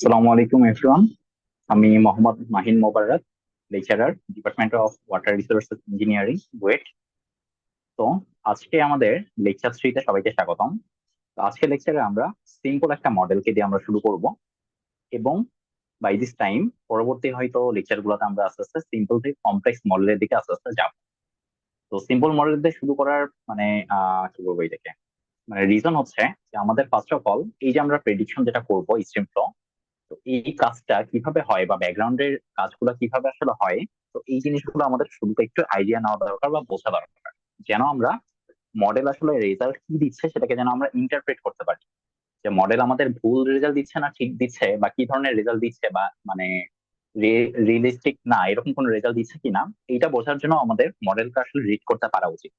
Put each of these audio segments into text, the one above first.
আসসালামু আলাইকুম এভরিওয়ান আমি Mohammad Mahin Mobarak lecturer department of water resources engineering BUET তো আজকে আমাদের লেকচার থ্রিতে সবাইকে স্বাগতম। তো আজকে লেকচারে আমরা সিম্পল একটা মডেলকে দিয়ে আমরা শুরু করব এবং বাই দিস টাইম পরবর্তী হয়তো লেকচার গুলোতে আমরা আস্তে আস্তে সিম্পল থেকে কমপ্লেক্স মডেলের দিকে আস্তে আস্তে যাব। তো সিম্পল মডেল দিয়ে শুরু করার মানে কি বলব এটাকে? মানে রিজন হচ্ছে যে আমাদের ফার্স্ট অফ অল এই যে আমরা প্রেডিকশন যেটা করব স্ট্রিম ফ্লো তো এই কাজটা কীভাবে হয় বা ব্যাকগ্রাউন্ডের কাজগুলো কীভাবে আসলে হয়, তো এই জিনিসগুলো আমাদের শুরুতে একটু আইডিয়া নেওয়া দরকার বা বোঝা দরকার। যেন আমরা মডেল আসলে রেজাল্ট কি দিচ্ছে সেটাকে যেন আমরা ইন্টারপ্রেট করতে পারি। যে মডেল আমাদের ভুল রেজাল্ট দিচ্ছে না ঠিক দিচ্ছে বা কি ধরনের রেজাল্ট দিচ্ছে বা মানে রিয়েলিস্টিক না এরকম কোন রেজাল্ট দিচ্ছে কিনা, এইটা বোঝার জন্য আমাদের মডেলকে আসলে রিড করতে পারা উচিত।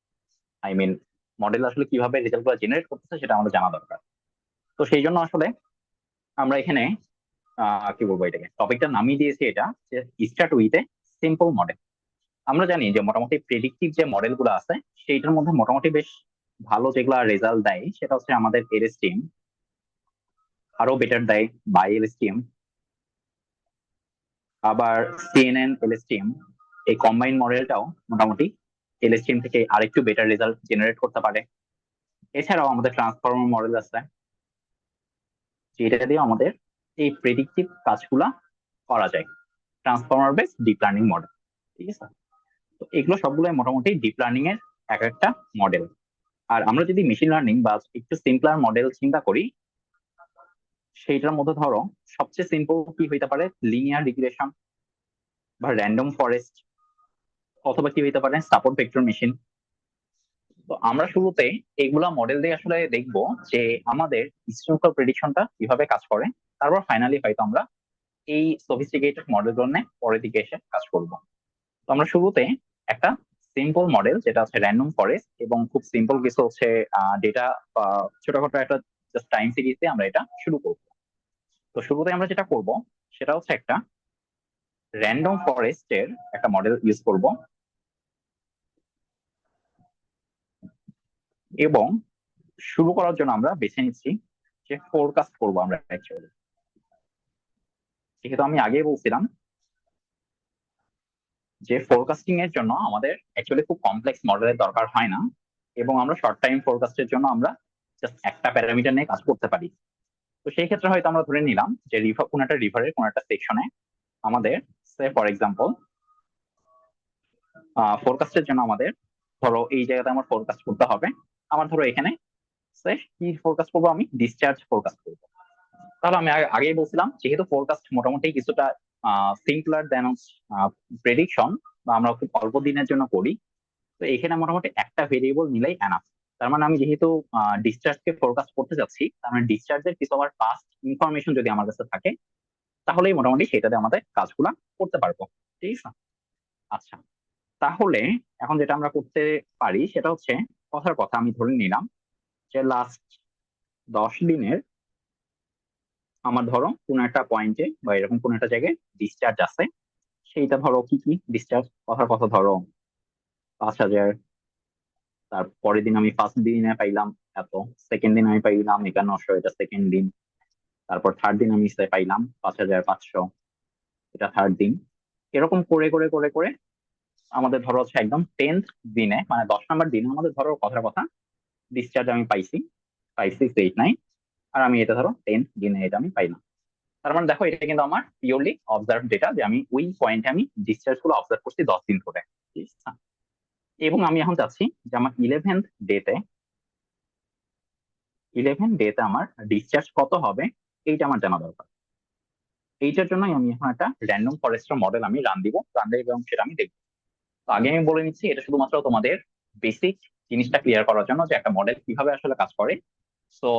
আই মিন মডেল আসলে কীভাবে রেজাল্টগুলো জেনারেট করতেছে সেটা আমাদের জানা দরকার। তো সেই জন্য আসলে আমরা এখানে কি বলব এটাকে? টপিকটা নামিয়ে দিয়েছি এটা, যে start with a simple model আমরা জানি যে মোটামুটি প্রেডিক্টিভ যে মডেলগুলো আছে, সেইটার মধ্যে মোটামুটি বেশ ভালো যেগুলা রেজাল্ট দেয়, সেটা হচ্ছে আমাদের এলএসটিএম আরও বেটার দেয় বাই এলএসটিএম আবার সিএনএন এলএসটিএম এই কম্বাইন মডেলটাও মোটামুটি এলএসটিএম থেকে আরেকটু বেটার রেজাল্ট জেনারেট করতে পারে। এছাড়াও আমাদের ট্রান্সফর্মার মডেল আছে, যেটা দিয়ে আমাদের এই প্রেডিক্টিভ কাজগুলা করা যায়। Transformer base deep learning model ঠিক আছে? তো এগুলো সবগুলো মোটামুটি ডিপ লার্নিং এর এক একটা মডেল আর আমরা যদি মেশিন লার্নিং বা একটু সিম্পলার মডেল চিন্তা করি, সেইটার মধ্যে ধরো, সবচেয়ে সিম্পল কি হইতে পারে? লিনিয়ার রিগ্রেশন বা র্যান্ডম ফরেস্ট অথবা কি হইতে পারে? সাপোর্ট ভেক্টর মেশিন তো আমরা শুরুতে এগুলা মডেল দিয়ে আসলে দেখব যে আমাদের স্ট্রিমফল প্রেডিকশনটা কীভাবে কাজ করে। তারপর ফাইনালি হয়তো আমরা এই সফিস্টিকেটেড মডেলগুলো নিয়ে পরের দিকে এসে কাজ করব। তো আমরা শুরুতে একটা সিম্পল মডেল যেটা হচ্ছে র্যান্ডম ফরেস্ট এবং খুব সিম্পল কিছু হচ্ছে ডেটা ছোটখাটো একটা জাস্ট টাইম সিরিজে আমরা এটা শুরু করব। তো শুরুতে আমরা যেটা করব, সেটা হচ্ছে একটা র্যান্ডম ফরেস্টের একটা মডেল ইউজ করব। এবং শুরু করার জন্য আমরা বেছে নিচ্ছি যে ফোরকাস্ট করব আমরা অ্যাকচুয়ালি যেহেতু আমি আগে বলছিলাম যে ফোরকাস্টিং এর জন্য আমাদের অ্যাকচুয়ালি খুব কমপ্লেক্স মডেলের দরকার হয় না এবং আমরা শর্ট টাইম ফোরকাস্টের জন্য আমরা জাস্ট একটা প্যারামিটার নিয়ে কাজ করতে পারি। তো সেই ক্ষেত্রে হয়তো আমরা ধরে নিলাম যে রিভার কোন একটা রিভারের কোন একটা সেকশনে আমাদের সে ফর এক্সাম্পল ফোরকাস্টের জন্য আমাদের ধরো এই জায়গাতে আমার ফোরকাস্ট করতে হবে। আমার ধরো এখানে সে কি ফোরকাস্ট করব আমি? ডিসচার্জ ফোরকাস্ট করব। তাহলে আমি আগেই বলছিলাম, যেহেতু ফোরকাস্ট মোটামুটি কিছুটা সিম্পলার দেন প্রেডিকশন বা আমরা খুব অল্প দিনের জন্য করি, তো এখানে মোটামুটি একটা ভেরিয়েবল নিলেই এনাফ তার মানে আমি যেহেতু ডিসচার্জকে ফোরকাস্ট করতে যাচ্ছি, তার মানে ডিসচার্জের কিছু আমার পাস্ট ইনফরমেশন যদি আমার কাছে থাকে, তাহলেই মোটামুটি সেটাতে আমাদের কাজগুলা করতে পারব। ঠিক আছে? আচ্ছা তাহলে এখন যেটা আমরা করতে পারি, সেটা হচ্ছে কথার কথা আমি ধরে নিলাম যে লাস্ট দশ দিনের আমার ধরো কোন একটা পয়েন্টে বা এরকম কোন একটা জায়গায় ডিসচার্জ আছে, সেইটা ধরো কি কি ডিসচার্জ কথার কথা ধরো পাঁচ হাজার, তারপরের দিন আমি ফার্স্ট দিনে পাইলাম এত সেকেন্ড দিন আমি পাইলাম একান্নশো, এটা সেকেন্ড দিন, তারপর থার্ড দিন আমি পাইলাম পাঁচ হাজার পাঁচশো, এটা থার্ড দিন। এরকম করে করে করে করে আমাদের ধরো হচ্ছে একদম টেন্থ দিনে মানে দশ নম্বর দিনে আমাদের ধরো কথার কথা ডিসচার্জ আমি পাইছি ফাইভ সিক্স এইট নাইন আর আমি এটা ধরো টেন দিনে এটা আমি পাইলাম তার মানে দেখো, এটা কিন্তু আমার পিওরলি অবজার্ভ ডেটা যে আমি ওই পয়েন্টে আমি ডিসচার্জগুলো অবজার্ভ করছি দশ দিন ধরে। এবং আমি এখন চাচ্ছি যে আমার ইলেভেন্থ ডেতে ইলেভেন ডেতে আমার ডিসচার্জ কত হবে, এইটা আমার জানা দরকার। এইটার জন্যই আমি এখন একটা র্যান্ডম ফরেস্টার মডেল আমি রান দিব রান দিব এবং সেটা আমি দেখব। তো আগে আমি বলে নিচ্ছি, এটা শুধুমাত্র তোমাদের বেসিক জিনিসটা ক্লিয়ার করার জন্য যে একটা মডেল কীভাবে আসলে কাজ করে। সো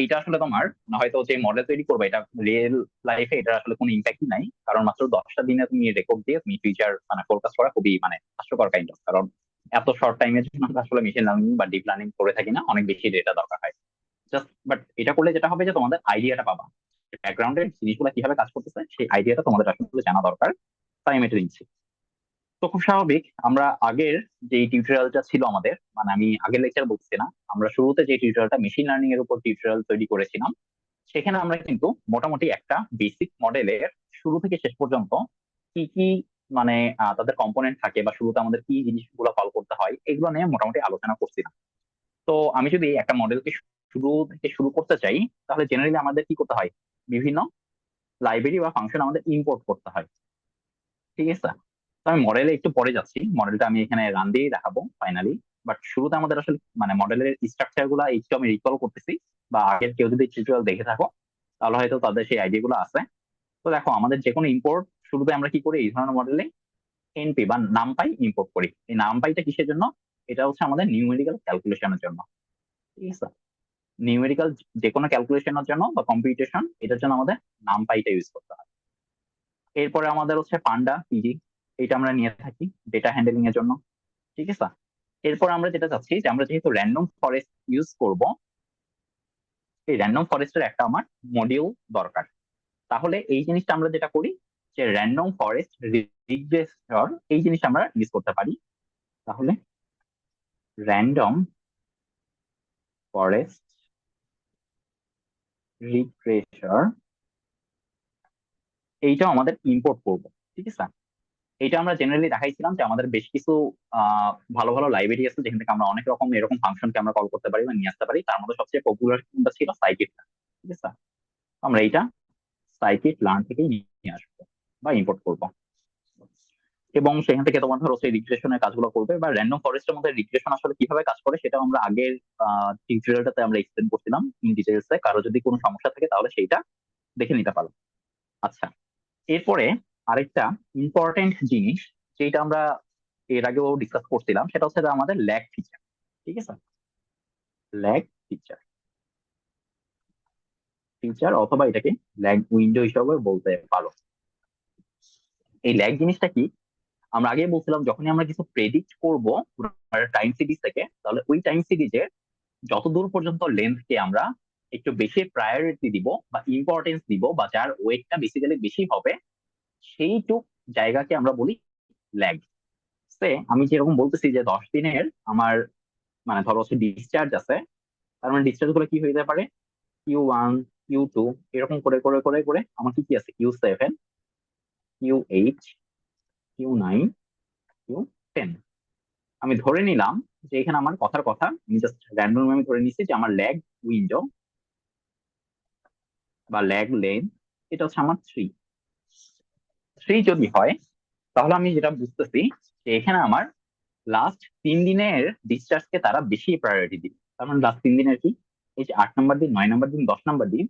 এইটা আসলে তোমার হয়তো যে মডেল তৈরি করবে, এটা রিয়েল লাইফে এটা আসলে কোনো ইম্প্যাক্টই নাই। কারণ মাত্র দশটা দিনে তুমি রেকর্ড দিয়ে তুমি ফিউচার মানে ফোরকাস্ট করা খুবই মানে হাস্যকর কাইন্ড অফ কারণ এত শর্ট টাইমের জন্য আমরা আসলে মেশিন লার্নিং বা ডিপ লার্নিং করে থাকি না, অনেক বেশি ডেটা দরকার হয়। জাস্ট বাট এটা করলে যেটা হবে যে তোমাদের আইডিয়াটা পাবা। ব্যাকগ্রাউন্ডের জিনিসগুলো কীভাবে কাজ করতেছে, সেই আইডিয়াটা তোমাদের আসলে জানা দরকার। তাই আমি এটা দিচ্ছি। তো খুব স্বাভাবিক, আমরা আগের যে টিউটোরিয়ালটা ছিল আমাদের মানে আমি আগের লেকচার বলছি না আমরা শুরুতে যে টিউটোরিয়ালটা মেশিন লার্নিং এর উপর টিউটোরিয়াল তৈরি করেছিলাম, সেখানে আমরা কিন্তু মোটামুটি একটা বেসিক মডেলের শুরু থেকে শেষ পর্যন্ত কি কি মানে তাদের কম্পোনেন্ট থাকে বা শুরুতে আমাদের কি জিনিসগুলো ফলো করতে হয়, এগুলো নিয়ে মোটামুটি আলোচনা করছিলাম। তো আমি যদি একটা মডেলকে শুরু থেকে শুরু করতে চাই, তাহলে জেনারেলি আমাদের কি করতে হয়? বিভিন্ন লাইব্রেরি বা ফাংশন আমাদের ইম্পোর্ট করতে হয়। ঠিক আছে? তো আমি মডেলে একটু পরে যাচ্ছি। মডেলটা আমি এখানে রান দিয়ে দেখাবো ফাইনালি বাট শুরুতে আমাদের আসলে মানে মডেলের স্ট্রাকচারগুলা একটু আমি রিকল করতেছি বা আগের কেউ যদি টিউটোরিয়াল দেখে থাকো, তাহলে হয়তো তাদের সেই আইডিয়া গুলো আছে। তো দেখো, আমাদের যে কোনো ইম্পোর্ট শুরুতে আমরা কি করি? এই ধরনের মডেলে এনপি বা নাম পাই ইম্পোর্ট করি। এই নাম পাইটা কিসের জন্য? এটা হচ্ছে আমাদের নিউমেরিক্যাল ক্যালকুলেশনের জন্য। ঠিক আছে? নিউমেরিক্যাল যে কোনো ক্যালকুলেশনের জন্য বা কম্পিউটেশন এটার জন্য আমাদের নাম পাইটা ইউজ করতে হয়। এরপরে আমাদের হচ্ছে পান্ডা পিজি এটা আমরা নিয়ে থাকি ডেটা হ্যান্ডেলিং এর জন্য, ঠিক আছে? এরপর আমরা যেটা চাচ্ছি যে আমরা যেহেতু র্যান্ডম ফরেস্ট ইউজ করব, এই র্যান্ডম ফরেস্টের একটা আমার মডিউল দরকার। তাহলে এই জিনিসটা আমরা যেটা করি যে র্যান্ডম ফরেস্ট রিগ্রেসর এই জিনিসটা আমরা ইউজ করতে পারি। তাহলে র্যান্ডম ফরেস্ট রিগ্রেসর এইটাও আমাদের ইম্পোর্ট করব, ঠিক আছে? এটা আমরা জেনারেলি দেখাইছিলাম যে আমাদের বেশ কিছু ভালো ভালো লাইব্রেরি আছে যেখান থেকে আমরা অনেক রকম এরকম ফাংশনকে আমরা কল করতে পারি বা নিয়ে আসতে পারি। তার মধ্যে সবচেয়ে পপুলার কোনটা ছিল? সাইকিট ঠিক আছে? আমরা এইটা সাইকিট লার্ন থেকেই নিয়ে আসব বা ইম্পোর্ট করব। এবং সেখান থেকে তোমার ধরো সেই রিগ্রেশনের কাজগুলো করবে বা র্যান্ডম ফরেস্টের মধ্যে রিগ্রেশন আসলে কীভাবে কাজ করে সেটা আমরা আগের টিউটোরিয়ালটাতে আমরা এক্সপ্লেন করছিলাম ইন ডিটেলসে কারও যদি কোনো সমস্যা থাকে তাহলে সেইটা দেখে নিতে পারো। আচ্ছা এরপরে আরেকটা ইম্পর্টেন্ট জিনিস যেটা আমরা এর আগেও ডিসকাস করছিলাম, সেটা হচ্ছে আমাদের ল্যাগ ফিচার ঠিক আছে? ল্যাগ ফিচার ফিচার অথবা এটাকে ল্যাগ উইন্ডো হিসাবে বলতে পারো। এই ল্যাগ জিনিসটা কি? আমরা আগে বলছিলাম, যখনই আমরা কিছু প্রেডিক্ট করব টাইম সিরিজ থেকে, তাহলে ওই টাইম সিরিজের যত দূর পর্যন্ত লেন্থকে আমরা একটু বেশি প্রায়োরিটি দিব বা ইম্পর্টেন্স দিব বা যার ওয়েটটা বেসিক্যালি বেশি হবে সেইটুক জায়গাকে আমরা বলি ল্যাগ সে আমি যেরকম বলতেছি যে দশ দিনের আমার মানে ধরো হচ্ছে ডিসচার্জ আছে, তার মানে ডিসচার্জগুলো কি যেতে পারে? কিউ ওয়ান কিউ টু এরকম করে করে করে করে আমার কি কি আছে? Q seven Q eight Q nine Q ten আমি ধরে নিলাম যে এখানে আমার কথার কথা, আমি জাস্ট র্যান্ডম আমি ধরে নিচ্ছি যে আমার ল্যাগ উইন্ডো বা ল্যাগ লেন এটা হচ্ছে আমার থ্রি থ্রি যদি হয়, তাহলে আমি যেটা বুঝতেছি যে এখানে আমার লাস্ট তিন দিনের ডিসচার্জকে তারা বেশি প্রায়োরিটি দিবে। তার মানে লাস্ট তিন দিনের কি? এই যে আট নম্বর দিন, নয় নম্বর দিন, দশ নম্বর দিন,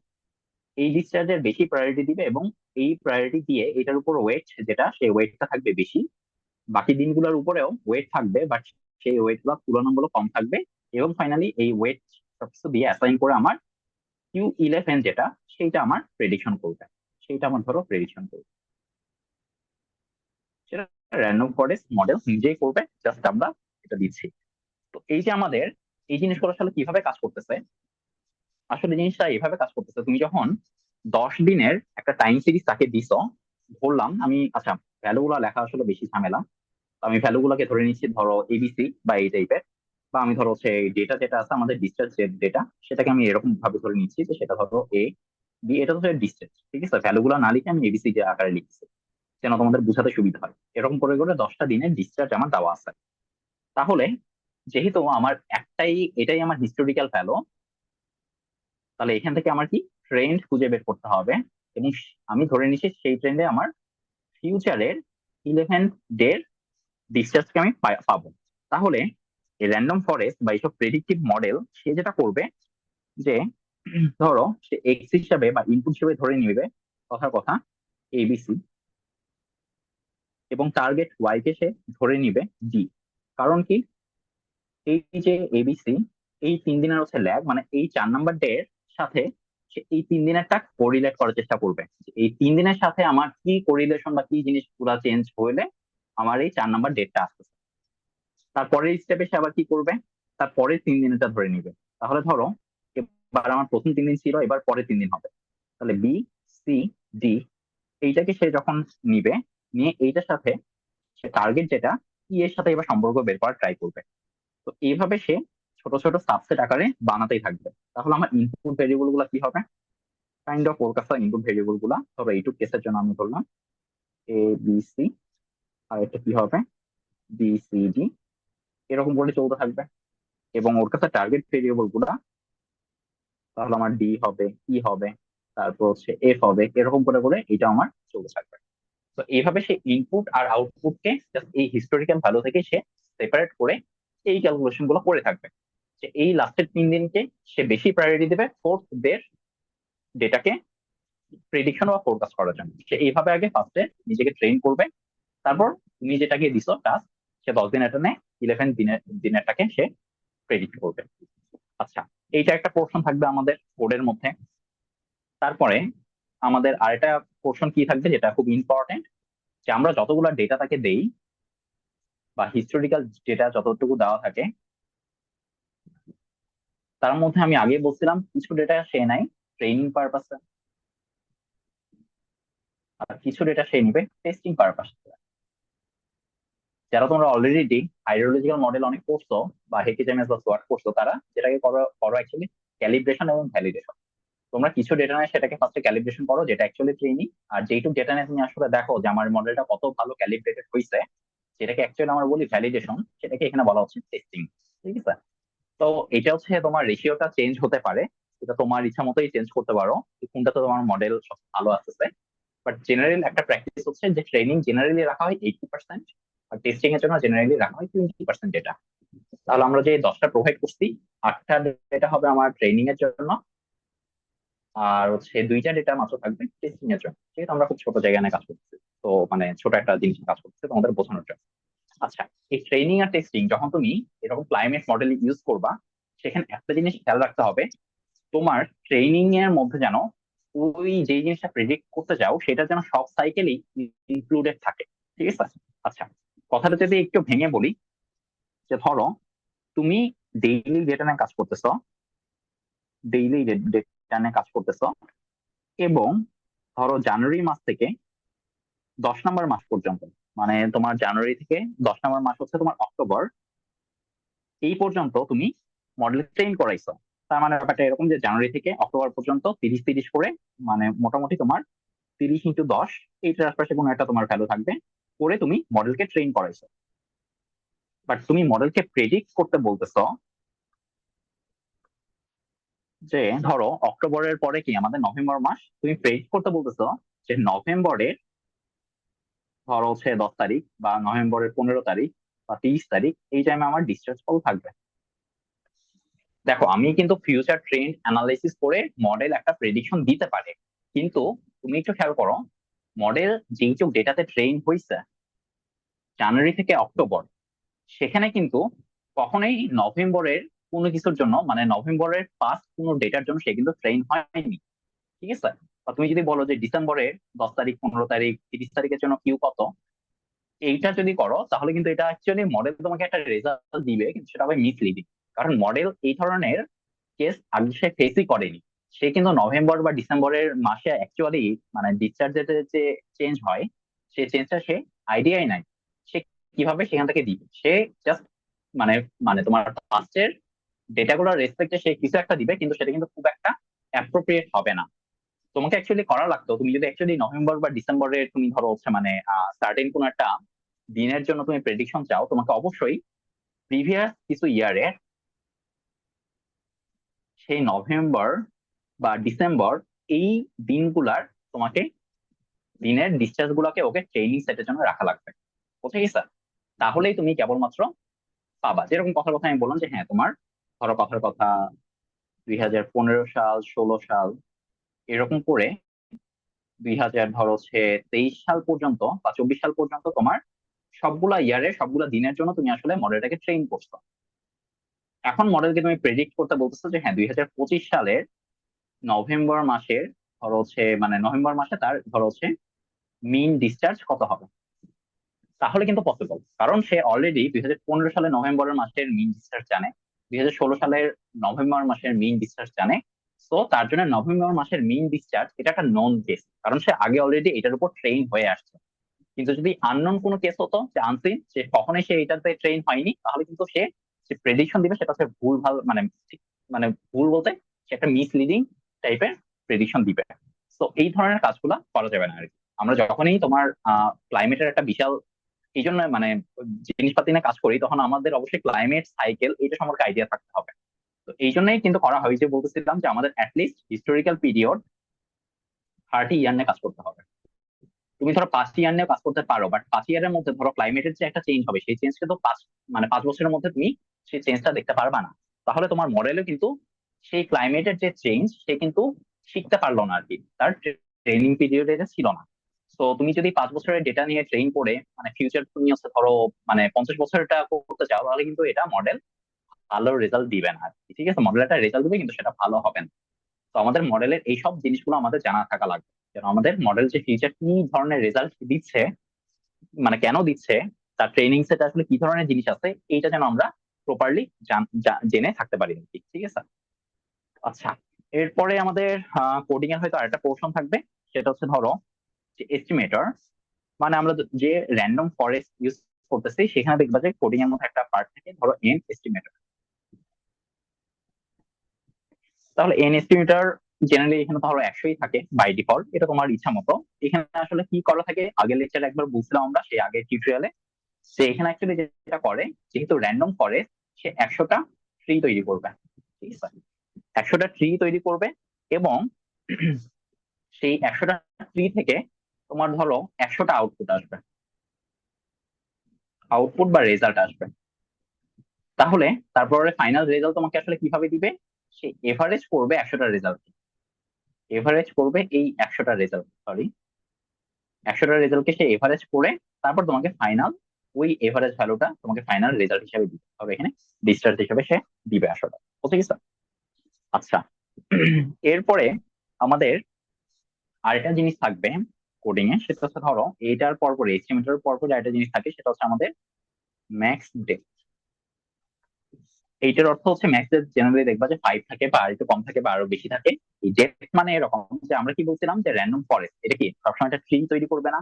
এই ডিসচার্জের বেশি প্রায়োরিটি দিবে এবং এই প্রায়োরিটি দিয়ে এটার উপর ওয়েট যেটা, সেই ওয়েটটা থাকবে বেশি। বাকি দিনগুলোর উপরেও ওয়েট থাকবে বাট সেই ওয়েটগুলো তুলনামূলক কম থাকবে এবং ফাইনালি এই ওয়েট সবকিছু দিয়ে অ্যাসাইন করে আমার কিউ ইলেভেন যেটা, সেইটা আমার প্রেডিকশন করবে। সেইটা আমার ধরো প্রেডিকশন করবে। সেটা র্যান্ডম ফরেস্ট মডেল নিজেই করবে জাস্ট আমরা এটা দিচ্ছি। তো এই যে আমাদের এই জিনিসগুলো আসলে কীভাবে কাজ করতেছে? আসলে জিনিসটা এভাবে কাজ করতেছে তুমি যখন দশ দিনের একটা টাইম সিরিজ তাকে দিছ ধরলাম আমি আচ্ছা ভ্যালু গুলা লেখা আসলে বেশি ঝামেলা। তো আমি ভ্যালু গুলাকে ধরে নিচ্ছি ধরো এবিসি বা এই টাইপের বা আমি ধরো হচ্ছে ডেটা যেটা আছে আমাদের ডিসচার্জ ডেটা সেটাকে আমি এরকম ভাবে ধরে নিচ্ছি যে সেটা ধরো এ বি এটা হচ্ছে ডিসচার্জ ঠিক আছে? ভ্যালু গুলা না লিখে আমি এবিসি যে আকারে লিখছি। যেন তোমাদের বোঝাতে সুবিধা হয়। এরকম করে করে দশটা দিনের ডিসচার্জ আমার দেওয়া আছে। তাহলে যেহেতু আমার একটাই, এটাই আমার হিস্টোরিক্যাল ভ্যালু তাহলে এখান থেকে আমার কি? ট্রেন্ড খুঁজে বের করতে হবে। এবং আমি ধরে নিচ্ছি সেই ট্রেন্ডে আমার ফিউচারের ইলেভেন ডের ডিসচার্জকে আমি পাবো। তাহলে র্যান্ডম ফরেস্ট বা এইসব প্রেডিক্টিভ মডেল সে যেটা করবে যে, ধরো সে এক্স হিসাবে বা ইনপুট হিসেবে ধরে নিবে, কথার কথা এবিসি এবং টার্গেট ওয়াই কে সে ধরে নিবে ডি কারণ কি? এই যে এবিসি এই তিন দিনের হচ্ছে ল্যাগ মানে এই চার নাম্বার ডে এর সাথে সে এই তিন দিনেরটা কোরিলেট করার চেষ্টা করবে। এই তিন দিনের সাথে আমার কি কোরিলেশন বা কি জিনিস পুরা চেঞ্জ হইলে আমার এই চার নাম্বার ডেটটা আসতেছে। তারপরের স্টেপে সে আবার কি করবে? তারপরে তিন দিনেরটা ধরে নিবে। তাহলে ধরো, এবার আমার প্রথম তিন দিন ছিল, এবার পরে তিন দিন হবে। তাহলে বি সি ডি এইটাকে সে যখন নিবে নিয়ে এইটার সাথে সে টার্গেট যেটা ই এর সাথে এবার সম্পর্ক বের করার ট্রাই করবে। তো এইভাবে সে ছোট ছোট সাবসেট আকারে বানাতেই থাকবে। তাহলে আমার ইনপুট ভেরিয়েবলগুলো কি হবে? কাইন্ড অফ ফোরকাস্ট ইনপুট ভেরিয়েবলগুলা। ধরো এইটুক কেসের জন্য আমি ধরলাম এ বি সি আর এটা কি হবে? বি সি ডি এরকম করে চলতে থাকবে। এবং ওর কাছে টার্গেট ভেরিয়েবলগুলা, তাহলে আমার ডি হবে ই হবে, তারপর হচ্ছে এফ হবে, এরকম করে করে এটা আমার চলতে থাকবে। তো এইভাবে সে ইনপুট আর আউটপুটকে এই হিস্টোরিক্যাল ভ্যালু থেকে সে সেপারেট করে এই ক্যালকুলেশনগুলো করে থাকবে। যে এই লাস্টের তিন দিনকে সে বেশি প্রায়োরিটি দেবে ফোর্থ ডের ডেটাকে প্রেডিকশন বা ফোরকাস্ট করার জন্য। সে এইভাবে আগে ফার্স্টে নিজেকে ট্রেন করবে, তারপর তুমি যেটাকে দিছো টাস্ক সে দশ দিন এটা নেয় ইলেভেন দিনের, দিনেরটাকে সে প্রেডিক্ট করবে। আচ্ছা এইটা একটা পোর্শন থাকবে আমাদের কোডের মধ্যে। তারপরে আমাদের আরেকটা পোর্শন কি থাকবে যেটা খুব ইম্পর্টেন্ট যে আমরা যতগুলা ডেটা তাকে দেই, বা হিস্টোরিক্যাল ডেটা যতটুকু দেওয়া থাকে, তার মধ্যে আমি আগে বলছিলাম কিছু ডেটা সে নাই ট্রেনিং পারপাসে আর কিছু ডেটা সে নিবে টেস্টিং পারপাস যারা তোমরা অলরেডি হাইড্রোলজিক্যাল মডেল অনেক করছ, বা হেকিজেমএস বা করছ, তারা যেটাকে করো করো অ্যাকচুয়ালি ক্যালিব্রেশন এবং ভ্যালিডেশন তোমরা কিছু ডেটা নেয় সেটাকে ফার্স্টে ক্যালিব্রেশন করো, যেটা অ্যাকচুয়ালি ট্রেনিং আর যেটুকু ডেটা নিয়ে তুমি আসলে দেখো যে আমার মডেলটা কত ভালো ক্যালিব্রেটেড হয়েছে যেটাকে অ্যাকচুয়ালি আমরা বলি ভ্যালিডেশন সেটাকে এখানে বলা হচ্ছে টেস্টিং ঠিক আছে? তো এটা হচ্ছে তোমার রেশিওটা চেঞ্জ হতে পারে, এটা তোমার ইচ্ছা মতোই চেঞ্জ করতে পারো কোনটাতে তোমার মডেল সব ভালো আসতেছে। বাট জেনারেল একটা প্র্যাকটিস হচ্ছে যে ট্রেনিং জেনারেলি রাখা হয় এইটি পার্সেন্ট আর টেস্টিং এর জন্য জেনারেলি রাখা হয় টোয়েন্টি পার্সেন্ট ডেটা তাহলে আমরা যে দশটা প্রোভাইড করছি, আটটা ডেটা হবে আমার ট্রেনিং এর জন্য আর হচ্ছে দুইটা ডেটা মাত্র থাকবে টেস্টিং এর জন্য। যেহেতু আমরা খুব ছোট জায়গায় নিয়ে কাজ করতেছি, তো মানে ছোট একটা জিনিস কাজ করতেছি তোমাদের বোঝানোর জন্য। আচ্ছা এই ট্রেনিং আর টেস্টিং যখন তুমি এরকম ক্লাইমেট মডেল ইউজ করবা, সেখানে একটা জিনিস খেয়াল রাখতে হবে, তোমার ট্রেনিং এর মধ্যে যেন ওই যে জিনিসটা প্রেডিক্ট করতে চাও, সেটা যেন সব সাইকেলই ইনক্লুডেড থাকে। ঠিক আছে? আচ্ছা কথাটা যদি একটু ভেঙে বলি, যে ধরো, তুমি ডেইলি ডেটা নিয়ে কাজ করতেছ ডেইলি নিয়ে কাজ করতেছ। এবং ধরো জানুয়ারি মাস থেকে দশ নম্বর মাস পর্যন্ত মানে তোমার জানুয়ারি থেকে দশ নম্বর মাস হচ্ছে তোমার অক্টোবর, এই পর্যন্ত তুমি মডেল ট্রেন করাইছো। তার মানে ব্যাপারটা এরকম যে জানুয়ারি থেকে অক্টোবর পর্যন্ত তিরিশ তিরিশ করে মানে মোটামুটি তোমার তিরিশ ইন্টু দশ এইটার আশপাশে কোনো একটা তোমার ভ্যালু থাকবে, করে তুমি মডেলকে ট্রেন করাইছো। বাট তুমি মডেলকে প্রেডিক্ট করতে বলতেছ যে, ধরো, অক্টোবরের পরে কি আমাদের নভেম্বর মাস? তুমি প্রেডিক্ট করতে বলতেছো যে নভেম্বরের ধরো হচ্ছে দশ তারিখ বা নভেম্বরের পনেরো তারিখ বা তিরিশ তারিখ, এই টাইমে আমার ডিসচার্জ কল থাকবে। দেখো, আমি কিন্তু ফিউচার ট্রেন্ড অ্যানালাইসিস করে মডেল একটা প্রেডিকশন দিতে পারে। কিন্তু তুমি একটু খেয়াল করো মডেল যেইটুক ডেটাতে ট্রেন হয়েছে জানুয়ারি থেকে অক্টোবর, সেখানে কিন্তু কখনোই নভেম্বরের কোনো কিছুর জন্য মানে নভেম্বরের পাস্ট কোনো ডেটার জন্য সে কিন্তু ট্রেন হয়নি। ঠিক আছে? বা তুমি যদি বলো যে ডিসেম্বরের দশ তারিখ, পনেরো তারিখ, তিরিশ তারিখের জন্য কিউ কত, এইটা যদি করো, তাহলে কিন্তু এটা অ্যাকচুয়ালি মডেল তোমাকে একটা রেজাল্ট দিবে, কিন্তু সেটা হবে মিসলিডিং কারণ মডেল এই ধরনের কেস আগে সে ফেসই করেনি। সে কিন্তু নভেম্বর বা ডিসেম্বরের মাসে অ্যাকচুয়ালি মানে ডিসচার্জের যে চেঞ্জ হয়, সে চেঞ্জটা সে আইডিয়াই নাই। সে কীভাবে সেখান থেকে দিবে? সে জাস্ট মানে মানে তোমার ফার্স্টের ডেটাগুলোর রেসপেক্টে সে কিছু একটা দিবে, কিন্তু সেটা কিন্তু খুব একটা অ্যাপ্রোপ্রিয়েট হবে না। তোমাকে অ্যাকচুয়ালি করা লাগতো। তুমি যদি অ্যাকচুয়ালি নভেম্বর বা ডিসেম্বরের তুমি ধরো হচ্ছে মানে সার্টেন কোন একটা দিনের জন্য তুমি প্রেডিকশন চাও, তোমাকে অবশ্যই প্রিভিয়াস কিছু ইয়ারে সেই নভেম্বর বা ডিসেম্বর এই দিনগুলার তোমাকে দিনের ডিসচার্জ গুলাকে ওকে ট্রেনিং সেটের জন্য রাখা লাগবে। বুঝে গেছে তাহলেই তুমি কেবলমাত্র পাবা। যেরকম কথার কথা আমি বললাম যে হ্যাঁ তোমার ধরো কথার কথা, দুই হাজার পনেরো সাল, ষোলো সাল, এরকম করে দুই হাজার ধরো হচ্ছে তেইশ সাল পর্যন্ত বা চব্বিশ সাল পর্যন্ত তোমার সবগুলা ইয়ারে সবগুলা দিনের জন্য তুমি আসলে মডেলটাকে ট্রেন করছ। এখন মডেলকে তুমি প্রেডিক্ট করতে বলতেছো যে হ্যাঁ দুই হাজার পঁচিশ সালের নভেম্বর মাসের ধরো হচ্ছে মানে নভেম্বর মাসে তার ধরো হচ্ছে মিন ডিসচার্জ কত হবে? তাহলে কিন্তু পসিবল কারণ সে অলরেডি দুই হাজার পনেরো সালে নভেম্বরের মাসের মিন ডিসচার্জ জানে। দুই হাজার ষোলো সালের নভেম্বর মাসের মিন ডিসচার্জ জানে। তো তার জন্য নভেম্বর মাসের মিন ডিসচার্জ এটা একটা নন কেস কারণ সে আগে অলরেডি এটার উপর ট্রেন হয়ে আসছে। কিন্তু যদি আননোন কোনো কেস হতো যে আনসিন সে কখনোই সে এটাতে ট্রেন হয়নি, তাহলে কিন্তু সে যে প্রেডিকশন দিবে, সেটা হচ্ছে ভুল ভালো মানে মানে ভুল বলতে সে একটা মিসলিডিং টাইপের প্রেডিকশন দিবে। তো এই ধরনের কাজগুলা করা যাবে না আর কি। আমরা যখনই তোমার ক্লাইমেটের একটা বিশাল এই জন্য মানে জিনিসপাতি নিয়ে কাজ করি, তখন আমাদের অবশ্যই ক্লাইমেট সাইকেল এটা সম্পর্কে আইডিয়া থাকতে হবে। তো এই জন্যই কিন্তু করা হয় যে বলতেছিলাম যে আমাদের at least historical period thirty year নিয়ে কাজ করতে হবে। তুমি ধরো পাঁচ ইয়ার নিয়ে কাজ করতে পারো বাট পাঁচ ইয়ারের মধ্যে ধরো ক্লাইমেটের যে একটা চেঞ্জ হবে, সেই চেঞ্জকে তো পাঁচ মানে পাঁচ বছরের মধ্যে তুমি সেই চেঞ্জটা দেখতে পারবা না। তাহলে তোমার মডেলও কিন্তু সেই ক্লাইমেটের যে চেঞ্জ সে কিন্তু শিখতে পারল না আর কি। তার ট্রেনিং পিরিয়ডে এটা ছিল না। তো তুমি যদি পাঁচ বছরের ডেটা নিয়ে ট্রেন করে মানে ফিউচার তুমি হচ্ছে ধরো মানে পঞ্চাশ বছরটা করতে চাও, তাহলে কিন্তু এটা মডেল ভালো রেজাল্ট দিবে না ঠিক আছে? মডেল একটা রেজাল্ট দিবে, কিন্তু সেটা ভালো হবে না। তো আমাদের মডেলের এই সব জিনিসগুলো আমাদের জানা থাকা লাগবে। যেন আমাদের মডেল যে ফিউচার কি ধরনের রেজাল্ট দিচ্ছে মানে কেন দিচ্ছে, তার ট্রেনিং সেটা আসলে কি ধরনের জিনিস আছে, এইটা যেন আমরা প্রপারলি জেনে থাকতে পারি ঠিক আছে? আচ্ছা এরপরে আমাদের কোডিং এর হয়তো আরেকটা পোর্শন থাকবে, সেটা হচ্ছে ধরো যে এস্টিমেটর মানে আমরা যে র্যান্ডম ফরেস্ট ইউজ করতেছি, সেখানে দেখবা যে কোডিং এর মধ্যে একটা পার্ট থাকে, ধরো এন এস্টিমেটর তাহলে এন এস্টিমেটর জেনারেলি এখানে ধরো একশোই থাকে বাই ডিফল্ট এটা তোমার ইচ্ছা মতো। এখানে আসলে কি করা থাকে, আগের লেকচারে একবার বুঝলাম আমরা, সেই আগের টিউটোরিয়ালে সে এখানে অ্যাকচুয়ালি যেটা করে, যেহেতু র্যান্ডম ফরেস্ট সে একশোটা ট্রি তৈরি করবে। ঠিক আছে? একশোটা ট্রি তৈরি করবে এবং সেই একশোটা ট্রি থেকে তোমার ধরো একশোটা আউটপুট আসবে। আউটপুট বা রেজাল্ট আসবে। তাহলে তারপরে ফাইনাল রেজাল্ট তোমাকে আসলে কীভাবে দিবে? সে এভারেজ করবে একশোটা রেজাল্ট এভারেজ করবে এই একশোটা রেজাল্ট সরি একশোটা রেজাল্টকে সে এভারেজ করে তারপর তোমাকে ফাইনাল ওই এভারেজ ভ্যালুটা তোমাকে ফাইনাল রেজাল্ট হিসাবে দিতে হবে। এখানে ডিসচার্জ হিসাবে সে দিবে আসলে বুঝতে গেছে আচ্ছা। এরপরে আমাদের আরেকটা জিনিস থাকবে। কোডিং এ, সেটা হচ্ছে ধরো এইটার পরপর এস্টিমেটর পরপর আরেকটা জিনিস থাকে, সেটা হচ্ছে আমাদের ম্যাক্স ডেপথ এইটার অর্থ হচ্ছে ম্যাক্স ডেপথ জেনারেলি দেখবা যে ফাইভ থাকে বা একটু কম থাকে বা আরও বেশি থাকে। এই ডেপথ মানে এরকম যে আমরা কি বলছিলাম যে র্যান্ডম ফরেস্ট এটা কি সবসময় একটা ট্রি তৈরি করবে না?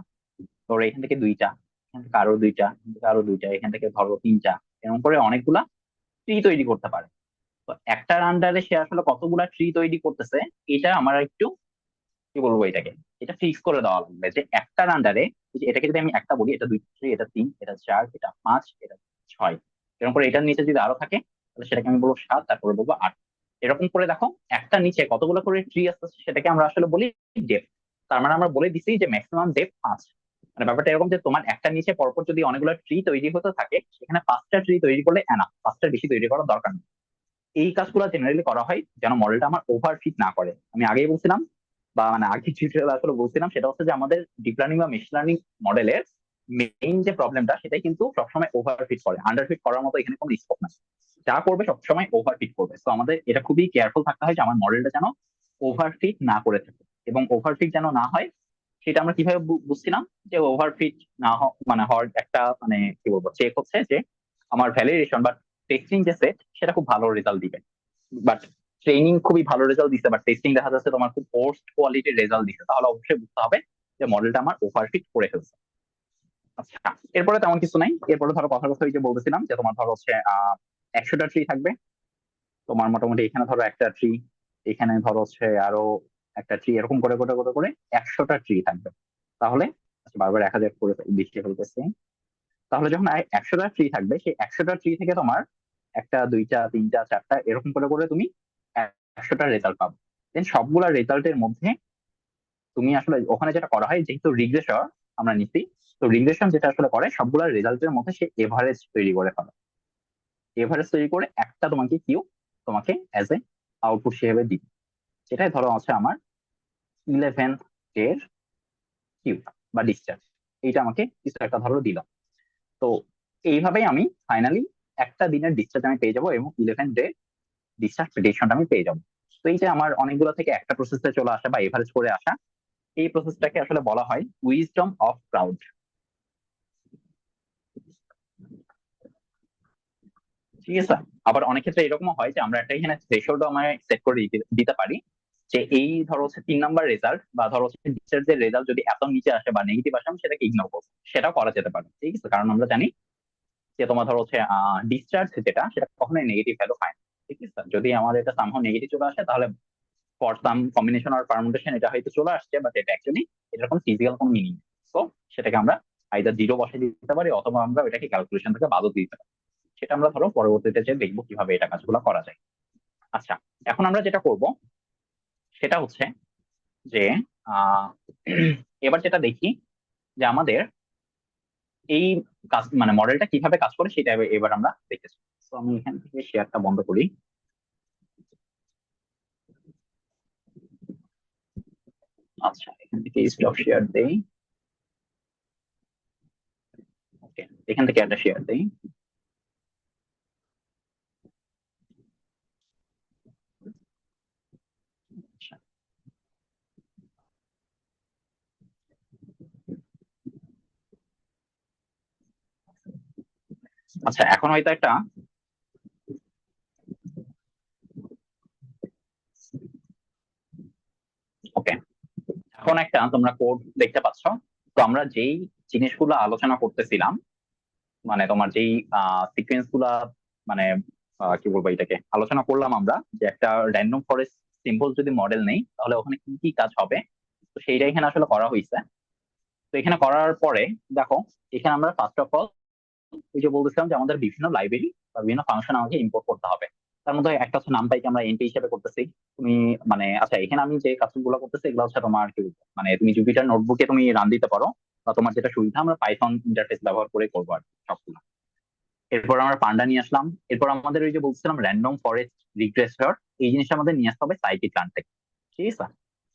ধরো এখান থেকে দুইটা, এখান থেকে আরও দুইটা, এখান থেকে আরও দুইটা, এখান থেকে ধরো তিনটা, এরকম করে অনেকগুলা ট্রি তৈরি করতে পারে। তো একটার আন্ডারে সে আসলে কতগুলা ট্রি তৈরি করতেছে, এটা আমার একটু কি বলব এটাকে? এটা ফিক্স করে দেওয়া লাগবে যে একটার আন্ডারে এটাকে যদি আমি একটা বলি, এটা দুই এটা তিন, এটা চার, এটা পাঁচ, এটা ছয়। এরকম করে এটার নিচে যদি আরও থাকে, তাহলে সেটাকে আমি বলব সাত, তারপরে বলব আট। এরকম করে দেখো, একটা নিচে কতগুলো করে ট্রি আসতেছে সেটাকে আমরা আসলে বলি ডেপ তার মানে আমরা বলে দিছি যে ম্যাক্সিমাম ডেপ পাঁচ। মানে ব্যাপারটা এরকম যে তোমার একটা নিচে পরপর যদি অনেকগুলো ট্রি তৈরি হতে থাকে, সেখানে পাঁচটা ট্রি তৈরি করলে এনা পাঁচটার বেশি তৈরি করার দরকার নেই। এই কাজগুলো জেনারেলি করা হয় যেন মডেলটা আমার ওভারফিট না করে। আমি আগেই বলছিলাম বা মানে টিউটোরিয়াল আসলে বলছিলাম, সেটা হচ্ছে যে আমাদের ডিপ লার্নিং বা মেশিন লার্নিং মডেলের মেইন যে প্রবলেমটা সেটাই কিন্তু সবসময় ওভারফিট করে। আন্ডারফিট করার মতো এখানে কোনো স্কোপ নাই। যা করবে সবসময় ওভারফিট করবে। তো আমাদের এটা খুবই কেয়ারফুল থাকতে হয় যে আমার মডেলটা যেন ওভারফিট না করে থাকে। এবং ওভারফিট যেন না হয়, সেটা আমরা কীভাবে বুঝছিলাম? যে ওভারফিট না মানে হওয়ার একটা মানে কি বলব চেক হচ্ছে যে আমার ভ্যালিডেশন বা টেস্টিং যে সেট সেটা খুব ভালো রেজাল্ট দিবে। বাট ট্রেনিং খুবই ভালো রেজাল্ট দিচ্ছে বাট টেস্টিং দেখা যাচ্ছে তোমার খুব পোস্ট কোয়ালিটির রেজাল্ট দিচ্ছে তাহলে অবশ্যই বুঝতে হবে যে মডেলটা আমার ওভারফিট করে ফেলছে। আচ্ছা এরপরে তেমন কিছু নাই। এরপরে ধরো কথার কথা যে বলতেছিলাম যে তোমার ধরো হচ্ছে একশোটা ট্রি থাকবে। তোমার মোটামুটি এখানে ধরো একটা ট্রি এখানে ধরো হচ্ছে আরও একটা ট্রি এরকম করে করে করে করে একশোটা ট্রি থাকবে। তাহলে আচ্ছা, বারবার এক হাজার করে বৃষ্টি ফেলতেছি। তাহলে যখন একশোটা ট্রি থাকবে সেই একশোটা ট্রি থেকে তোমার একটা দুইটা তিনটা চারটা এরকম করে করে তুমি একশোটা রেজাল্ট পাবো। দেন সবগুলা রেজাল্টের মধ্যে তুমি আসলে ওখানে যেটা করা হয়, যেহেতু রিগ্রেশন আমরা নিচ্ছি, তো রিগ্রেশন যেটা আসলে করে, সবগুলা রেজাল্টের মধ্যে সে এভারেজ তৈরি করে ফেলে। এভারেজ তৈরি করে একটা তোমাকে কিউ তোমাকে অ্যাজ এ আউটপুট হিসেবে দিবে। সেটাই ধরো আছে আমার ইলেভেন এর কিউ বা ডিসচার্জ এইটা আমাকে কিছু একটা ধরো দিল। তো এইভাবেই আমি ফাইনালি একটা দিনের ডিসচার্জ আমি পেয়ে যাব এবং ইলেভেন ডে ডিসচার্জ প্রেডিকশনটা আমি পেয়ে যাব। তো এই যে আমার অনেকগুলো থেকে একটা প্রসেসে চলে আসা বা এভারেজ করে আসা, এই প্রসেসটাকে আসলে বলা হয় উইজডম অফ ক্রাউড ঠিক আছে? আবার অনেক ক্ষেত্রে এরকম হয় যে আমরা একটা এখানে থ্রেশহোল্ড আমরা সেট করে দিতে পারি যে এই ধরো হচ্ছে তিন নাম্বার রেজাল্ট বা ধরো হচ্ছে ডিসচার্জের রেজাল্ট যদি এত নিচে আসে বা নেগেটিভ আসে, আমি সেটাকে ইগনোর করব। সেটাও করা যেতে পারে। ঠিক আছে? কারণ আমরা জানি যে তোমার ধরো হচ্ছে ডিসচার্জ যেটা, সেটা কখনোই নেগেটিভ ভ্যালু হয় যদি আমাদের এটা সামহাও নেগেটিভ চলে আসে, তাহলে ফর সাম কম্বিনেশন আর পারমুটেশন এটা হয়তো চলে আসছে বাট এটা অ্যাকচুয়ালি এটার কোনো ফিজিক্যাল কোনো মিনিং তো সেটাকে আমরা আইদার জিরো বসে দিতে পারি অথবা আমরা এটাকে ক্যালকুলেশন থেকে বাদও দিতে পারি। সেটা আমরা ধরো পরবর্তীতে যে দেখব কীভাবে এটা কাজগুলো করা যায়। আচ্ছা এখন আমরা যেটা করব, সেটা হচ্ছে যে এবার যেটা দেখি যে আমাদের এই কাজ মানে মডেলটা কীভাবে কাজ করে সেটা এবার আমরা দেখেছি। তো আমি এখান থেকে শেয়ারটা বন্ধ করি। আচ্ছা এখান থেকে স্টপ শেয়ার দেই ওকে এখান থেকে একটা শেয়ার দেই আচ্ছা এখন হয়তো একটা ওকে এখন একটা তোমরা কোড দেখতে পাচ্ছ। তো আমরা যেই জিনিসগুলো আলোচনা করতেছিলাম মানে তোমার যেই সিকোয়েন্সগুলা মানে কি বলব এটাকে, আলোচনা করলাম আমরা যে একটা র্যান্ডম ফরেস্ট সিম্পল যদি মডেল নেই, তাহলে ওখানে কি কি কাজ হবে? তো সেইটা এখানে আসলে করা হয়েছে তো এখানে করার পরে দেখো, এখানে আমরা ফার্স্ট অফ অল ওই যে বলতেছিলাম যে আমাদের বিভিন্ন লাইব্রেরি বা বিভিন্ন ফাংশন আমাকে ইম্পোর্ট করতে হবে। তার মধ্যে একটা হচ্ছে নামটাইকে আমরা এনপি হিসেবে করতেছি। তুমি মানে আচ্ছা এখানে আমি যে কাজগুলো করতেছি, এগুলো হচ্ছে তোমার কি মানে তুমি জুপিটার নোটবুকে তুমি রান দিতে পারো বা তোমার যেটা সুবিধা, আমরা পাইথন ইন্টারফেস ব্যবহার করে করব আর সবগুলো। এরপর আমরা পান্ডা নিয়ে আসলাম। এরপর আমাদের ওই যে বলছিলাম র্যান্ডম ফরেস্ট রিগ্রেসর এই জিনিসটা আমাদের নিয়ে আসতে হবে সাইকি প্ল্যান থেকে। ঠিক আছে?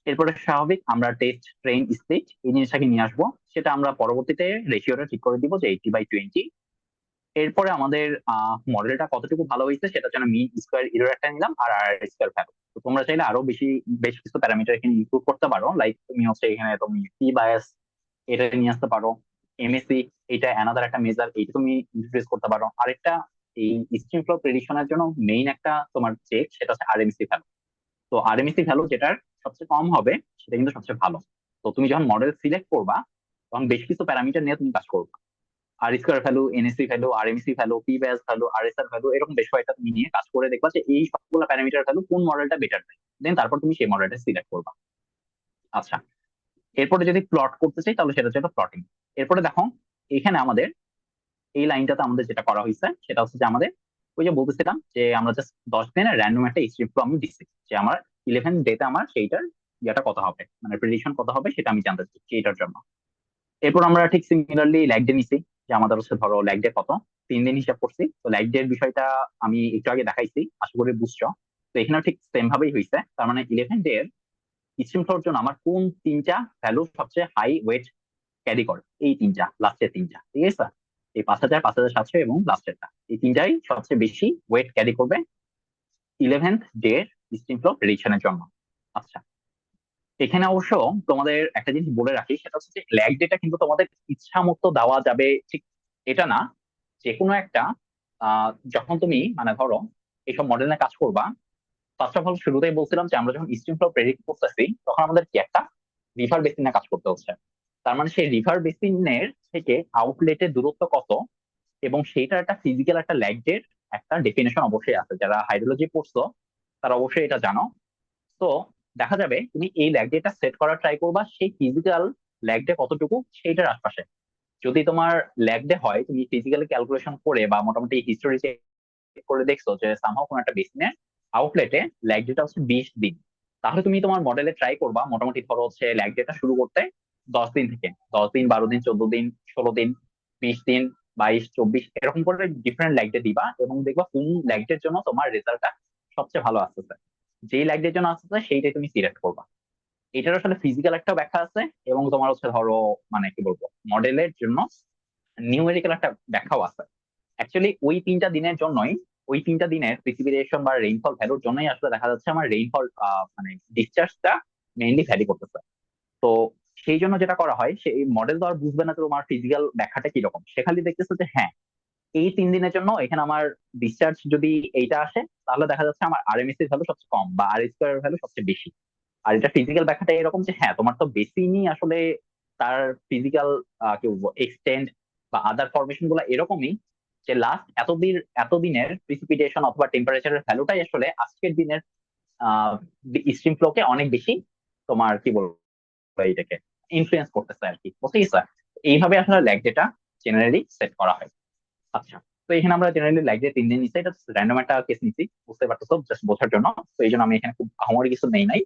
এরপরে স্বাভাবিক আমরা টেস্ট ট্রেন স্পিচ এই জিনিসটাকে নিয়ে আসব। সেটা আমরা পরবর্তীতে রেশিওটা ঠিক করে দিব যে এইটি বাই টোয়েন্টি এরপরে আমাদের মডেলটা কতটুকু ভালো হয়েছে সেটা জন্য মিন স্কোয়ার ইরোর একটা নিলাম আর আর স্কোয়ার ভ্যালু তো তোমরা চাইলে আরও বেশি, বেশ কিছু প্যারামিটার এখানে ইনক্লুড করতে পারো। লাইক তুমি হচ্ছে এখানে তুমি পি বায়াস এটা নিয়ে আসতে পারো এমএসসি এটা অ্যানাদার একটা মেজার এইটা তুমি ইন্ট্রোডিউস করতে পারো। আরেকটা, এই স্ট্রিম ফ্লো প্রেডিকশনের জন্য মেইন একটা তোমার চেক সেটা হচ্ছে আরএমসি ভ্যালু তো আরএমসি ভ্যালু যেটার সবচেয়ে কম হবে সেটা কিন্তু সবচেয়ে ভালো। তো তুমি যখন মডেল সিলেক্ট করবা, তখন বেশ কিছু প্যারামিটার নিয়ে তুমি কাজ করবা। R square value NSC value RMC value P bias value R S R value এরকম বেশ কয়েকটা তুমি নিয়ে কাজ করে দেখবা যে এই সবগুলো প্যারামিটার ভ্যালু কোন মডেলটা বেটার দেয়। দেন তারপর তুমি সেই মডেলটা সিলেক্ট করবা। আচ্ছা এরপরে যদি প্লট করতে চাই তাহলে সেটা হচ্ছে প্লটিং এরপরে দেখো, এখানে আমাদের এই লাইনটাতে আমাদের যেটা করা হয়েছে সেটা হচ্ছে যে আমাদের ওই যে বলতেছিলাম যে আমরা জাস্ট দশ দিনের র্যান্ডম একটা স্ট্রিপ আমি দিচ্ছি যে আমার ইলেভেন ডেতে আমার সেইটার ইয়েটা কত হবে মানে প্রেডিকশন কত হবে সেটা আমি জানতে চাচ্ছি এটার জন্য। এরপর আমরা ঠিক সিমিলারলি ল্যাগ ডে নিছি। যে আমাদের হচ্ছে ধরো ল্যাগ ডে কত? তিন দিন হিসাব করছি। তো ল্যাগ ডে বিষয়টা আমি একটু আগে দেখাইছি, আশা করি বুঝছ। তো এখানেও ঠিক সেম ভাবেই হয়েছে তার মানে ইলেভেন ডে এর স্ট্রিম ফ্লোর জন্য আমার কোন তিনটা ভ্যালু সবচেয়ে হাই ওয়েট ক্যারি করে? এই তিনটা লাস্টের তিনটা, ঠিক আছে? এই পাঁচ হাজার পাঁচ হাজার সাতশো এবং লাস্টেরটা এই তিনটাই সবচেয়ে বেশি ওয়েট ক্যারি করবে ইলেভেন্থ ডে এর স্ট্রিম প্রেডিকশনের জন্য। আচ্ছা এখানে অবশ্য তোমাদের একটা জিনিস বলে রাখি, সেটা হচ্ছে যে ল্যাগ ডেটা কিন্তু তোমাদের ইচ্ছা মতো দেওয়া যাবে ঠিক এটা না। যে কোনো একটা যখন তুমি মানে ধরো, এইসব মডেল কাজ করবা ফার্স্ট অফ অল শুরুতেই বলছিলাম যে আমরা যখন স্ট্রিম ফ্লো প্রেডিক্ট করতেছি, তখন আমাদের কি একটা রিভার বেসিন কাজ করতে হচ্ছে। তার মানে সেই রিভার বেসিনের থেকে আউটলেটের দূরত্ব কত, এবং সেইটার একটা ফিজিক্যাল একটা ল্যাগ ডেট একটা ডেফিনেশন অবশ্যই আছে। যারা হাইড্রোলজি পড়ছো, তারা অবশ্যই এটা জানো। তো দেখা যাবে তুমি এই ল্যাগ ডেটা সেট করার ট্রাই করবা, সেই ফিজিক্যাল ল্যাগ ডে কতটুকু সেইটার আশপাশে। যদি তোমার ল্যাগ ডে হয়, তুমি ফিজিক্যালি ক্যালকুলেশন করে বা মোটামুটি হিস্টোরি করে দেখছ যে সামহাও কোনো একটা বেসিনে আউটলেটে ল্যাগ ডেটা হচ্ছে বিশ দিন। তাহলে তুমি তোমার মডেলে ট্রাই করবা, মোটামুটি ধরো হচ্ছে ল্যাগ ডেটা শুরু করতে দশ দিন থেকে। দশ দিন, বারো দিন, চোদ্দ দিন, ষোলো দিন, বিশ দিন, বাইশ, চব্বিশ, এরকম করে ডিফারেন্ট ল্যাগ ডে দিবা এবং দেখবা কোন ল্যাগ জন্য তোমার রেজাল্টটা সবচেয়ে ভালো আসতেছে। ল্যাগ ডের জন্য আসতেছে, সেইটাই তুমি সিলেক্ট করবা। এটার আসলে ফিজিক্যাল একটা ব্যাখ্যা আছে এবং তোমার হচ্ছে ধরো মানে কি বলব মডেলের জন্য নিউমেরিক্যাল একটা ব্যাখ্যাও আছে। অ্যাকচুয়ালি ওই তিনটা দিনের জন্যই, ওই তিনটা দিনের প্রিসিপিটেশন বা রেইনফল ভ্যালুর জন্যই আসলে দেখা যাচ্ছে আমার রেইনফল মানে ডিসচার্জটা মেইনলি ভ্যারি করতেছে। তো সেই জন্য যেটা করা হয়, সেই মডেল তো আর বুঝবে না তোমার ফিজিক্যাল ব্যাখ্যাটা কীরকম। সে খালি দেখতেছে যে হ্যাঁ এই তিন দিনের জন্য এখানে আমার ডিসচার্জ যদি এইটা আসে, তাহলে দেখা যাচ্ছে আমার আরএমএসি ভ্যালু সবচেয়ে কম বা আর স্কোয়ার ভ্যালু সবচেয়ে বেশি। আর এটা ফিজিক্যাল ব্যাখ্যাটা এরকম যে হ্যাঁ তোমার তো বেশি বেসিনই আসলে তার ফিজিক্যাল কি এক্সটেন্ড বা আদার ফরমেশনগুলো এরকমই যে লাস্ট এতদিন এতদিনের প্রিসিপিটেশন অথবা টেম্পারেচারের ভ্যালুটাই আসলে আজকের দিনের স্ট্রিম ফ্লোকে অনেক বেশি তোমার কি বলব এইটাকে ইনফ্লুয়েন্স করতেছে আর কি। বুঝতে গেছো এইভাবে আসলে ল্যাগ ডেটা জেনারেলি সেট করা হয়। আচ্ছা তো এখানে আমরা জেনারেলি লাইক ডে তিন দিন নিচ্ছি এটা র্যান্ডম একটা কেস নিচ্ছি বুঝতে পারতেছো? জাস্ট বোঝার জন্য। তো এই জন্য আমি এখানে খুব আহামরি কিছু নেই নাই।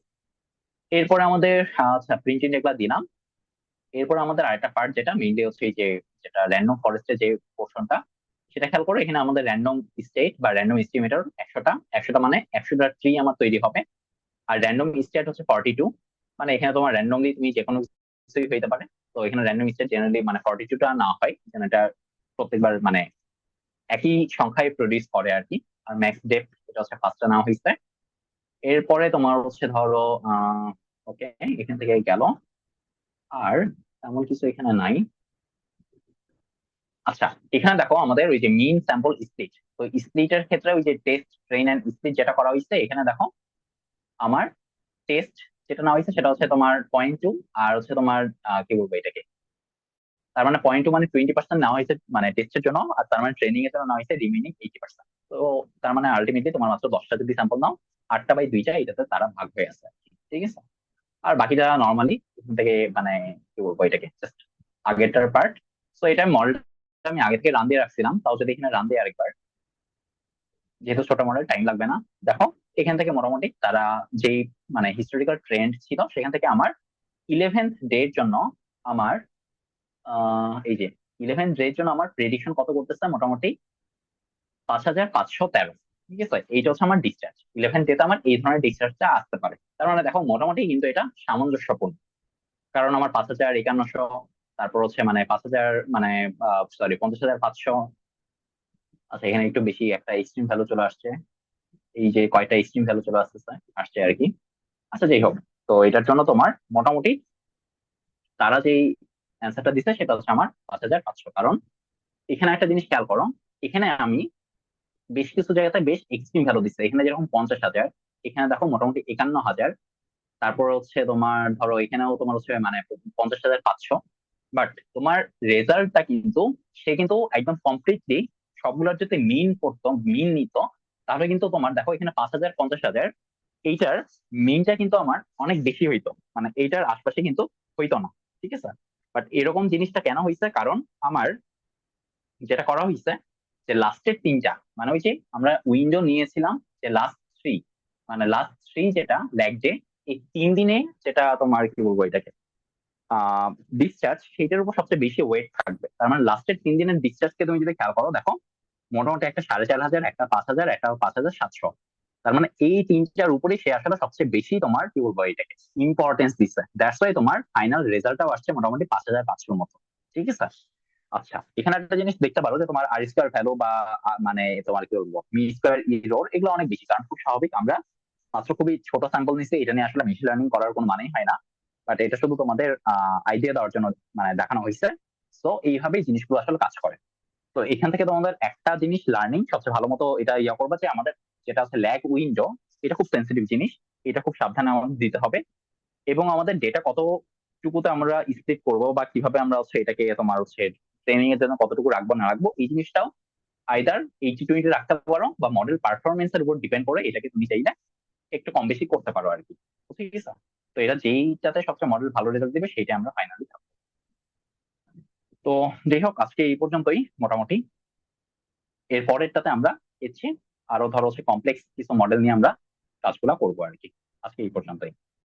এরপরে আমাদের আচ্ছা প্রিন্টিং এগুলা দিলাম। এরপর আমাদের আরেকটা পার্ট যেটা মেইনলি হচ্ছে এই যে, যেটা র্যান্ডম ফরেস্টের যে পোর্শনটা সেটা খেয়াল করো, এখানে আমাদের র্যান্ডম স্টেট বা র্যান্ডম এস্টিমেটর একশোটা। একশোটা মানে একশোটা ট্রি আমার তৈরি হবে। আর র্যান্ডম স্টেট হচ্ছে ফর্টি টু মানে এখানে তোমার র্যান্ডমলি তুমি যে কোনো কিছুই হইতে পারে। তো এখানে র্যান্ডম স্টেট জেনারেলি মানে ফর্টি টুটা না হয় এখানে এটা প্রত্যেকবার মানে একই সংখ্যায় প্রডিউস করে আর কি আর ম্যাক্স ডেপ এটা হচ্ছে ফার্স্টটা নেওয়া হয়েছে এরপরে তোমার হচ্ছে ধরো ওকে এখান থেকে গেল। আর তেমন কিছু এখানে নাই। আচ্ছা এখানে দেখো আমাদের ওই যে মিন স্যাম্পল স্প্লিট তো স্প্লিটের ক্ষেত্রে ওই যে টেস্ট ট্রেন এন্ড স্প্লিট যেটা করা হয়েছে এখানে দেখো আমার টেস্ট যেটা নেওয়া হয়েছে সেটা হচ্ছে তোমার পয়েন্ট টু আর হচ্ছে তোমার কি বলব এটাকে? তার মানে পয়েন্ট টু মানে টোয়েন্টি পার্সেন্ট নেওয়া হয়েছে মানে টেস্টের জন্য, আর তার মানে ট্রেনিং এর জন্য নেওয়া হয়েছে রিমেনিং এইটি পার্সেন্ট তো তার মানে আলটিমেটলি তোমার মাত্র দশটা যদি স্যাম্পল নাও, আটটা বাই দুইটা এটাতে তারা ভাগ হয়ে আছে। ঠিক আছে? আর বাকি যারা নর্মালি এখান থেকে মানে কি বলব এটাকে? জাস্ট আগেরটার পার্ট তো এটা মডেলটা আমি আগে থেকে রান দিয়ে রাখছিলাম, তাও যদি এখানে রান দিয়ে আরেকবার। যেহেতু ছোট মডেল টাইম লাগবে না। দেখো, এখান থেকে মোটামুটি তারা যেই মানে হিস্টোরিক্যাল ট্রেন্ড ছিল, সেখান থেকে আমার ইলেভেন্থ ডের জন্য আমার এই যে ইলেভেন্থ এর জন্য আমার প্রেডিকশন কত করতেছে মোটামুটি? পাঁচ হাজার পাঁচশো তেরো। ঠিক আছে? এইটা হচ্ছে আমার ডিসচার্জ ইলেভেন ডেতে আমার এই ধরনের ডিসচার্জটা আসতে পারে। তার মানে দেখো, মোটামুটি কিন্তু এটা সামঞ্জস্যপূর্ণ। কারণ আমার পাঁচ হাজার একান্নশো, তারপর হচ্ছে মানে পাঁচ হাজার মানে সরি পঞ্চাশ হাজার পাঁচশো। আচ্ছা এখানে একটু বেশি একটা এক্সট্রিম ভ্যালু চলে আসছে। এই যে কয়টা এক্সট্রিম ভ্যালু চলে আসতেছে, আসছে আর কি। আচ্ছা যাই হোক। তো এটার জন্য তোমার মোটামুটি তারা যেই অ্যান্সারটা দিচ্ছে সেটা হচ্ছে আমার পাঁচ হাজার পাঁচশো। কারণ এখানে একটা জিনিস খেয়াল করো, এখানে আমি বেশ কিছু জায়গাতে বেশ এক্সট্রিম ভ্যালু দিচ্ছে এখানে যেরকম পঞ্চাশ হাজার, এখানে দেখো মোটামুটি একান্ন হাজার। তারপর হচ্ছে তোমার, ধরো এখানেও তোমার হচ্ছে মানে পঞ্চাশ হাজার পাঁচশো। বাট তোমার রেজাল্টটা কিন্তু, সে কিন্তু একদম কমপ্লিটলি সবগুলোর যদি মিন করতো মিন নিত, তাহলে কিন্তু তোমার, দেখো এখানে পাঁচ হাজার, পঞ্চাশ হাজার, এইটার মিনটা কিন্তু আমার অনেক বেশি হইতো। মানে এইটার আশপাশে কিন্তু হইতো না। ঠিক আছে? বাট এরকম জিনিসটা কেন হয়েছে কারণ আমার যেটা করা হয়েছে যে লাস্টের তিনটা মানে ওই যে আমরা উইন্ডো নিয়েছিলাম যে লাস্ট থ্রি মানে লাস্ট থ্রি যেটা ল্যাগ ডে এই তিন দিনে যেটা তোমার কি বলব এটাকে ডিসচার্জ সেটার উপর সবচেয়ে বেশি ওয়েট থাকবে। তার মানে লাস্টের তিন দিনের ডিসচার্জকে তুমি যদি খেয়াল করো, দেখো, মোটামুটি একটা সাড়ে চার হাজার, একটা পাঁচ হাজার, একটা পাঁচ হাজার সাতশো। তার মানে এই তিনটার উপরে সে আসলে সবচেয়ে বেশি তোমার কি বলব এটাকে? ইম্পর্টেন্স দিচ্ছে। দ্যাটস ওয়াই তোমার ফাইনাল রেজাল্টটাও আসছে মোটামুটি পাঁচ হাজার পাঁচশোর মতো। ঠিক আছে? আচ্ছা এখানে একটা জিনিস দেখতে পারো যে তোমার আর স্কোয়ার ভ্যালু বা মানে তোমার কি বলব মি স্কোয়ার ইরোর এগুলো অনেক বেশি। কারণ খুব স্বাভাবিক আমরা মাত্র খুবই ছোট স্যাম্পল নিচ্ছি এটা নিয়ে আসলে মেশিন লার্নিং করার কোনো মানেই হয় না। বাট এটা শুধু তোমাদের আইডিয়া দেওয়ার জন্য মানে দেখানো হয়েছে। সো এইভাবেই জিনিসগুলো আসলে কাজ করে। তো এখান থেকে তোমাদের একটা জিনিস লার্নিং সবচেয়ে ভালো মতো এটা ইয়া করবে যে আমাদের যেটা হচ্ছে ল্যাগ উইন্ডো এটা খুব সেন্সিটিভ জিনিস, এটা খুব সাবধানে আমাদের দিতে হবে। এবং আমাদের ডেটা কতটুকুতে আমরা স্প্লিট করব বা কীভাবে আমরা হচ্ছে এটাকে তোমার হচ্ছে ট্রেনিং এর জন্য কতটুকু রাখব, না রাখব, এই জিনিসটাও আইদার এইটি টোয়েন্টি রাখতে পারো বা মডেল পারফরমেন্স এর উপর ডিপেন্ড করে এটাকে তুমি চাইলে একটু কম বেশি করতে পারো আর কি। ঠিক আছে তো এটা যেইটাতে সবচেয়ে মডেল ভালো রেজাল্ট দিবে সেইটা আমরা ফাইনালি থাকব তো যাই হোক, আজকে এই পর্যন্তই মোটামুটি। এর পরেরটাতে আমরা এসছি আরও ধরো হচ্ছে কমপ্লেক্স কিছু মডেল নিয়ে আমরা কাজগুলা করব আর কি। আজকে এই পর্যন্তই।